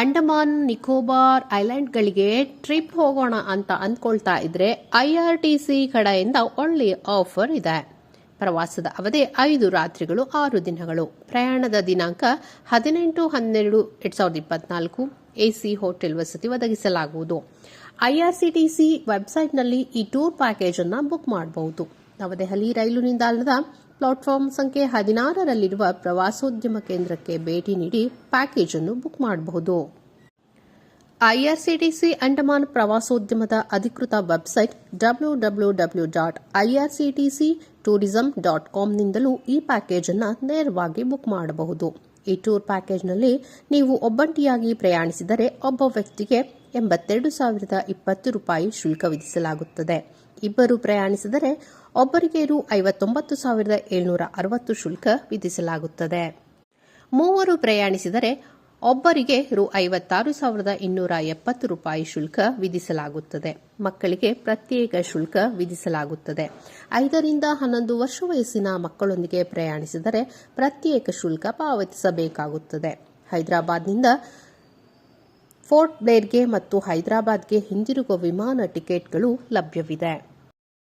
Andaman Nicobar ಐಲ್ಯಾಂಡ್ಗಳಿಗೆ trip ಹೋಗೋಣ ಅಂತ ಅಂದ್ಕೊಳ್ತಾ ಇದ್ರೆ ಐಆರ್ಟಿಸಿ ಕಡೆಯಿಂದ ಒಳ್ಳೆಯ ಆಫರ್ ಇದೆ. ಪ್ರವಾಸದ ಅವಧಿ ಐದು ರಾತ್ರಿಗಳು ಆರು ದಿನಗಳು. ಪ್ರಯಾಣದ ದಿನಾಂಕ ಹದಿನೆಂಟು ಹನ್ನೆರಡು ಎರಡ್ ಸಾವಿರದ ಇಪ್ಪತ್ನಾಲ್ಕು. ಎಸಿ ಹೋಟೆಲ್ ವಸತಿ ಒದಗಿಸಲಾಗುವುದು. ಐಆರ್ಸಿಟಿಸಿ ವೆಬ್ಸೈಟ್ನಲ್ಲಿ ಈ ಟೂರ್ ಪ್ಯಾಕೇಜ್ ಅನ್ನು ಬುಕ್ ಮಾಡಬಹುದು. ನವದೆಹಲಿ ರೈಲು ನಿಲ್ದಾಣದ ಪ್ಲಾಟ್ಫಾರ್ಮ್ ಸಂಖ್ಯೆ ಹದಿನಾರರಲ್ಲಿರುವ ಪ್ರವಾಸೋದ್ಯಮ ಕೇಂದ್ರಕ್ಕೆ ಭೇಟಿ ನೀಡಿ ಪ್ಯಾಕೇಜ್ ಅನ್ನು ಬುಕ್ ಮಾಡಬಹುದು. ಐಆರ್ಸಿಟಿಸಿ ಅಂಡಮಾನ್ ಪ್ರವಾಸೋದ್ಯಮದ ಅಧಿಕೃತ website W W W dot IRCTC tourism dot ಕಾಮ್ನಿಂದಲೂ ಈ ಪ್ಯಾಕೇಜ್ ಅನ್ನು ನೇರವಾಗಿ ಬುಕ್ ಮಾಡಬಹುದು. ಈ ಟೂರ್ ಪ್ಯಾಕೇಜ್ನಲ್ಲಿ ನೀವು ಒಬ್ಬಂಟಿಯಾಗಿ ಪ್ರಯಾಣಿಸಿದರೆ ಒಬ್ಬ ವ್ಯಕ್ತಿಗೆ ಎಂಬತ್ತೆರಡು ಸಾವಿರದ ಇಪ್ಪತ್ತು ರೂಪಾಯಿ ಶುಲ್ಕ ವಿಧಿಸಲಾಗುತ್ತದೆ. ಇಬ್ಬರು ಪ್ರಯಾಣಿಸಿದರೆ ಒಬ್ಬರಿಗೆ ರು ಐವತ್ತೊಂಬತ್ತು ಸಾವಿರದ ಏಳ್ನೂರ ಅರವತ್ತು ಶುಲ್ಕ ವಿಧಿಸಲಾಗುತ್ತದೆ. ಮೂವರು ಪ್ರಯಾಣಿಸಿದರೆ ಒಬ್ಬರಿಗೆ ರು ಐವತ್ತಾರು ಸಾವಿರದ ಇನ್ನೂರ ಎಪ್ಪತ್ತು ರೂಪಾಯಿ ಶುಲ್ಕ ವಿಧಿಸಲಾಗುತ್ತದೆ. ಮಕ್ಕಳಿಗೆ ಪ್ರತ್ಯೇಕ ಶುಲ್ಕ ವಿಧಿಸಲಾಗುತ್ತದೆ. ಐದರಿಂದ ಹನ್ನೊಂದು ವರ್ಷ ವಯಸ್ಸಿನ ಮಕ್ಕಳೊಂದಿಗೆ ಪ್ರಯಾಣಿಸಿದರೆ ಪ್ರತ್ಯೇಕ ಶುಲ್ಕ ಪಾವತಿಸಬೇಕಾಗುತ್ತದೆ. ಹೈದರಾಬಾದ್ನಿಂದ ಫೋರ್ಟ್ ಬ್ಲೇರ್ಗೆ ಮತ್ತು ಹೈದರಾಬಾದ್ಗೆ ಹಿಂದಿರುಗುವ ವಿಮಾನ ಟಿಕೆಟ್ಗಳು ಲಭ್ಯವಿದೆ.